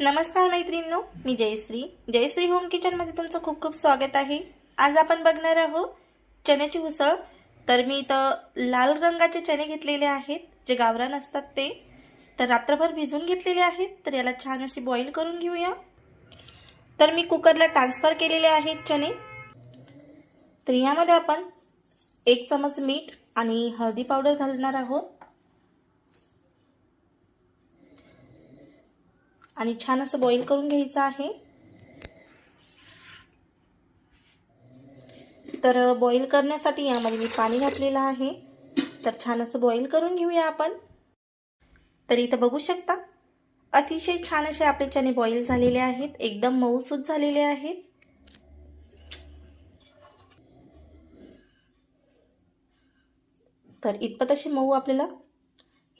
नमस्कार मैत्रिणींनो मी जयश्री. जयश्री होम किचनमध्ये तुमचं खूप खूप स्वागत आहे. आज आपण बघणार आहोत चण्याची उसळ. तर मी इथं लाल रंगाचे चणे घेतलेले आहेत जे गावरान असतात ते. तर रात्रभर भिजून घेतलेले आहेत तर याला छान असे बॉईल करून घेऊया. तर मी कुकरला ट्रान्सफर केलेले आहेत चणे. तर यामध्ये आपण एक चमच मीठ आणि हळदी पावडर घालणार आहोत. आणि छान असं बॉईल करून घ्यायचं आहे. तर बॉईल करण्यासाठी यामध्ये मी पाणी घातलेलं आहे. तर छान असं बॉईल करून घेऊया आपण. तर इथं बघू शकता अतिशय छान असे आपले चणे बॉईल झालेले आहेत. एकदम मऊसूत झालेले आहेत. तर इतपत असे मऊ आपल्याला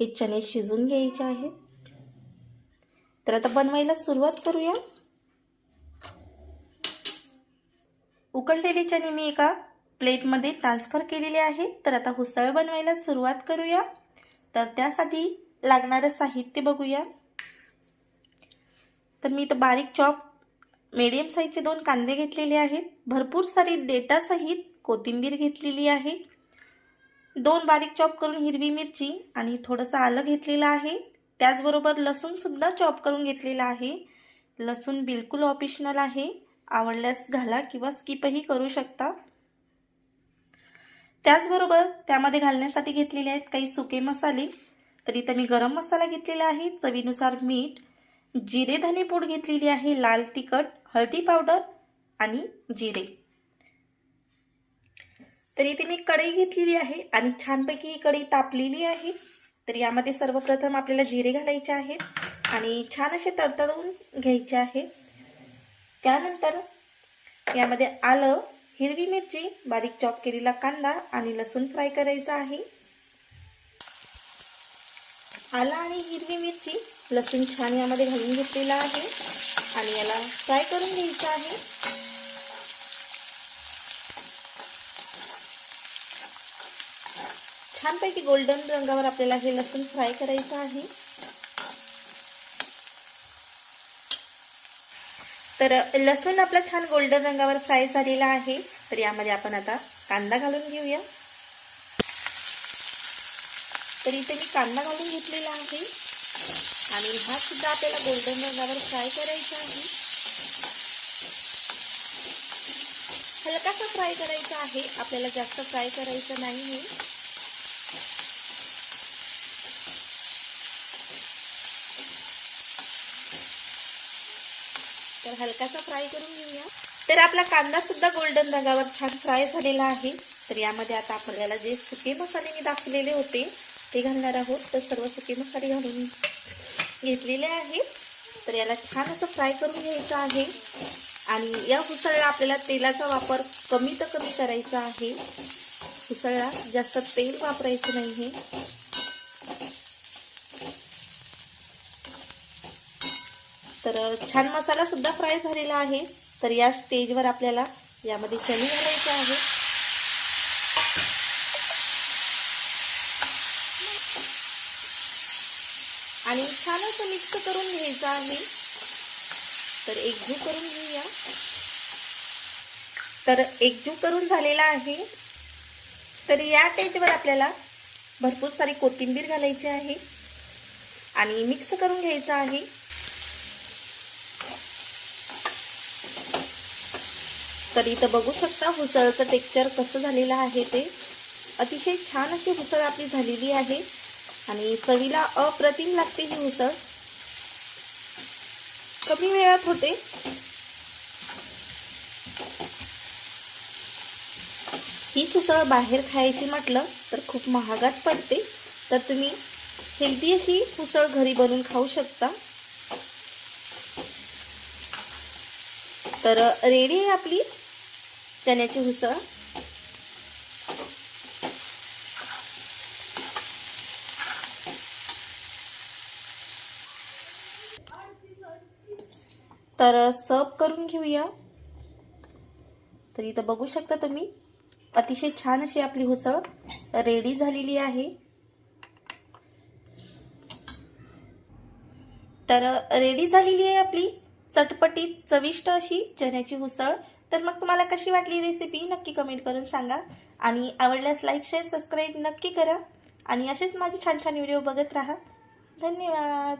हे चणे शिजून घ्यायचे आहेत तर आता बनवायला सुरुवात करूया. उकळलेले चणे मी एका प्लेटमध्ये ट्रान्सफर केलेले आहे. तर आता हुसळ बनवायला सुरुवात करूया. तर त्यासाठी लागणारं साहित्य बघूया. तर मी इथं बारीक चॉप मीडियम साईजचे दोन कांदे घेतलेले आहेत. भरपूर सारी डेटासहित कोथिंबीर घेतलेली आहे. दोन बारीक चॉप करून हिरवी मिरची आणि थोडंसं आलं घेतलेलं आहे. त्याचबरोबर लसूणसुद्धा चॉप करून घेतलेला आहे. लसूण बिलकुल ऑप्शनल आहे. आवडल्यास घाला किंवा स्किपही करू शकता. त्याचबरोबर त्यामध्ये घालण्यासाठी घेतलेले आहेत काही सुके मसाले. तर इथं मी गरम मसाला घेतलेला आहे. चवीनुसार मीठ जिरे धनेपूड घेतलेली आहे लाल तिखट हळदी पावडर आणि जिरे. तर इथे मी कढई घेतलेली आहे आणि छानपैकी ही कढई तापलेली आहे. तर यामध्ये सर्वप्रथम आपल्याला जिरे घालायचे आहेत आणि छान असे तडतडून घ्यायचे आहे. त्यानंतर यामध्ये आलं हिरवी मिरची बारीक चॉप केलेला कांदा आणि लसूण फ्राय करायचा आहे. आलं आणि हिरवी मिरची लसूण छान यामध्ये घालून घेतलेला आहे आणि याला फ्राय करून घ्यायचं आहे. छानपैकी गोल्डन रंगावर आपल्याला हे लसूण फ्राय करायचं आहे. तर लसूण आपला छान गोल्डन रंगावर फ्राय झालेला आहे. तर यामध्ये आपण आता कांदा घालून घेऊया. तर इथे मी कांदा घालून घेतलेला आहे. आणि हा सुद्धा आपल्याला गोल्डन रंगावर फ्राय करायचा आहे. हलकासा फ्राय करायचा आहे. आपल्याला जास्त फ्राय करायचं नाही तर हलकासा फ्राय करून घेऊया. तर आपला कांदा सुद्धा गोल्डन रंगावर छान फ्राय झालेला आहे. तर यामध्ये आता आपल्याला जे सुके मसाले मी दाखवलेले होते ते घालणार आहोत. तर सर्व सुके मसाले घालून घेतलेले आहेत तर याला छान असं फ्राय करून घ्यायचं आहे. आणि या उसळला आपल्याला तेलाचा वापर कमी तर कमी करायचा आहे. उसळला जास्त तेल वापरायचं नाही आहे तर छान मसालासुद्धा फ्राय झालेला आहे. तर या स्टेजवर आपल्याला यामध्ये चणी घालायचं आहे. आणि छान असं मिक्स करून घ्यायचं आहे. तर एकजीव करून घेऊया. तर एकजीव करून झालेला आहे. तर या स्टेजवर आपल्याला भरपूर सारी कोथिंबीर घालायची आहे. आणि मिक्स करून घ्यायचं आहे. तर इथं बघू शकता हुसळचं टेक्चर कसं झालेलं आहे ते. अतिशय छान अशी हुसळ आपली झालेली आहे. आणि चवीला अप्रतिम लागते ही हुसळ. कमी वेळात होते. हीच उसळ बाहेर खायची म्हटलं तर खूप महागात पडते. तर तुम्ही हेल्दी अशी उसळ घरी बनवून खाऊ शकता. तर रेडी आहे आपली चण्याची उसळ. तर सर्व करून घेऊया. तर इथं बघू शकता तुम्ही अतिशय छान अशी आपली उसळ रेडी झालेली आहे. तर रेडी झालेली आहे आपली चटपटीत चविष्ट अशी चण्याची उसळ. तर मग तुम्हाला कशी वाटली रेसिपी नक्की कमेंट करून सांगा. आणि आवडल्यास लाईक शेअर सबस्क्राईब नक्की करा. आणि असेच माझे छान छान व्हिडिओ बघत राहा. धन्यवाद.